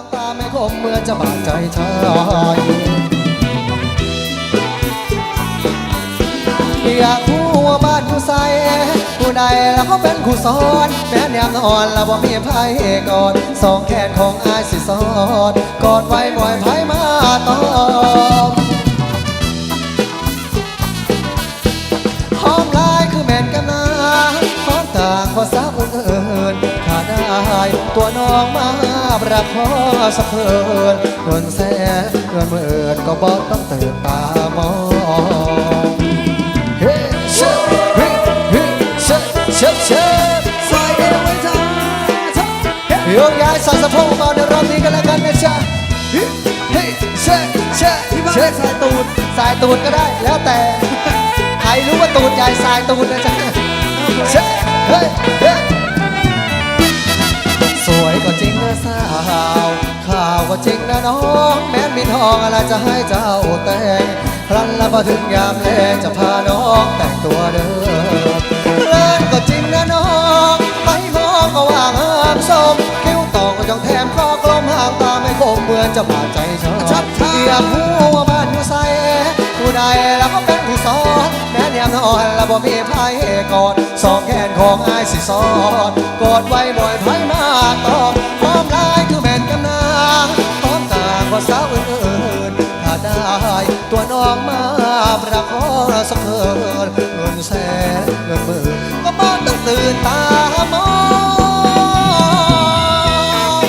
างตาไม่คมเมื่อจะบาดใจชายอยากรู้ว่าบ้านอยู่ใสผู้ใดแล้วเขาเป็นคู่สอน แม่แนมนอนแล้วบ่มีไผกอดสองแขนของอายสิสอดกอดไว้บ่อยไผมา ได้ตัวน้องมาประคอสะเพลินเงินแสนเงินหมื่นก็บ่ต้องตื่นตามองเฮ้เชฟเฮ้เฮ้เชฟเชฟเชฟใส่เอวไว้จ้าโยกย้ายใส่สะโพกมาในรอบนี้กันแล้วกันนะจ๊ะเฮ้เฮ้เชฟเชฟที่บ้านเชสายตูดสายตูดก็ได้แล้วแต่ใครรู้ว่าตูดใหญ่สายตูดนะจ๊ะเชฟเฮ้เฮ้ ก็จริงนะสาวข่าวก็จริงนะน้อง แม้นมีทองอะไรจะให้เจ้าแต่งพลันละพอถึงยามแลงจะพาน้องแต่งตัวเดิมเพลินก็จริงนะน้องไม่มองก็ว่างามสมคิ้วตองก็จ้องแถมคอกลมห่างตาไม่คมเหมือนจะบาดใจชอบชัดชาอยากรู้ว่าบ้านอยู่ไสผู้ใดแล้วก็เป็นผู้สอน แล้วบ่มีไผกอดสองแขนของอายสิสอนกอดไว้บ่อยไผมาตอบพร้อมลายคือแม่นกันนางพร้อมต่างภาษาอื่นๆถ้าได้ตัวน้องมาประคองสักเคินเงินแสนเงินหมื่นก็บ่ต้องตื่นตามอง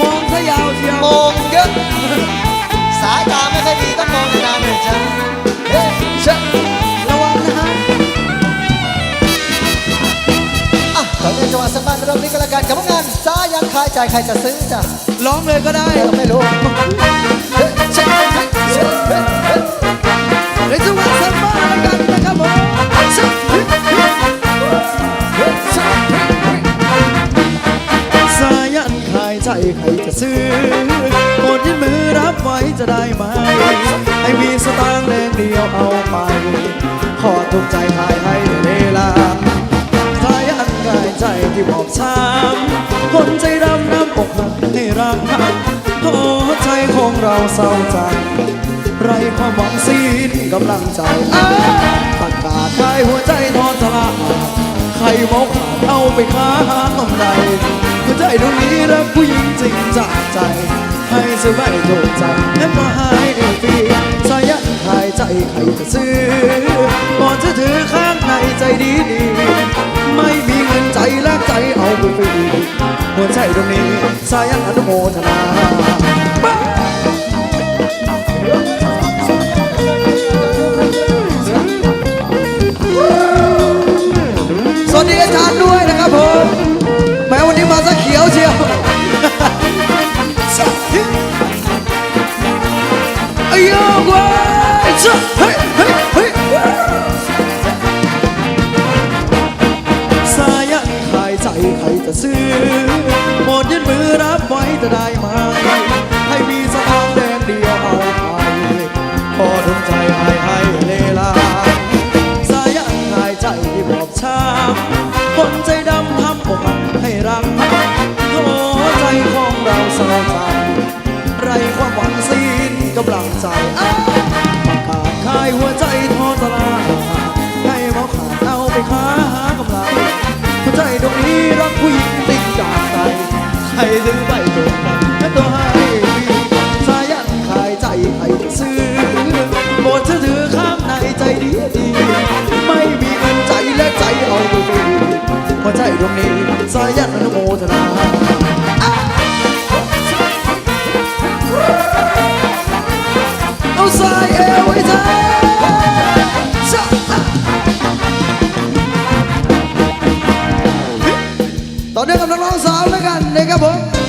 มองซะยาวเชียวมองเยอะสายตาไม่ค่อยดีต้องมองนานๆหน่อยจ้ะ รอบนี้ก็แล้วกันกับพวกงานสายันขายใจใครจะซื้อจ้ะร้องเลยก็ได้เออไม่รู้เฮ้ยเชะเฮ้ยเชะเฮ้ยเฮ้ยในจังหวะสบายกันนะครับผมเชะเฮ้ยเฮ้ยเฮ้ยเชะเฮ้ยเฮ้ยสายันขายใจใครจะซื้อหมดยื่นมือรับไว้จะได้ไหมให้มีสตางค์แดงเดียวเอาไป ขอถูกใจขายให้ ที่บอกช้ำคนใจดำน้ำอกหักให้รักโอ้ใจของเราเศร้าใจไรความหวังสิ้นกำลังใจอ้าประกาศขายหัวใจทอดสลาใครมกเอาไปค้ากำไรหัวใจดวงนี้รักผู้หญิงจริงจากใจ ให้สบายถูกใจและมาให้ฟรีสายันขายใจใครจะซื้อก่อนจะถือข้างในใจดีดีๆไม่ ช่ตรงนี้สายันอนุโมทนา จะซื้อหมดยื่นมือรับไว้จะได้ไหมให้มีสตางค์แดงเดียวเอาไปพอดวงใจให้ให้เลลาสายันหายใจที่บอบช้ำคนใจดำทำอกหักให้รักโอ้ใจของเราเศร้าใจไรความหวังสิ้นกำลังใจ ใครถึงไปโดนกันและตัวให้สายันขายใจใครจะซื้อหมดจะถือข้างในใจดีดีไม่มีเงินใจและใจเอาไปฟรีหัวใจตรงนี้สายันอนุโมทนาเอา ต่อเนื่องกับนักร้องสาวแล้วกันนะครับผม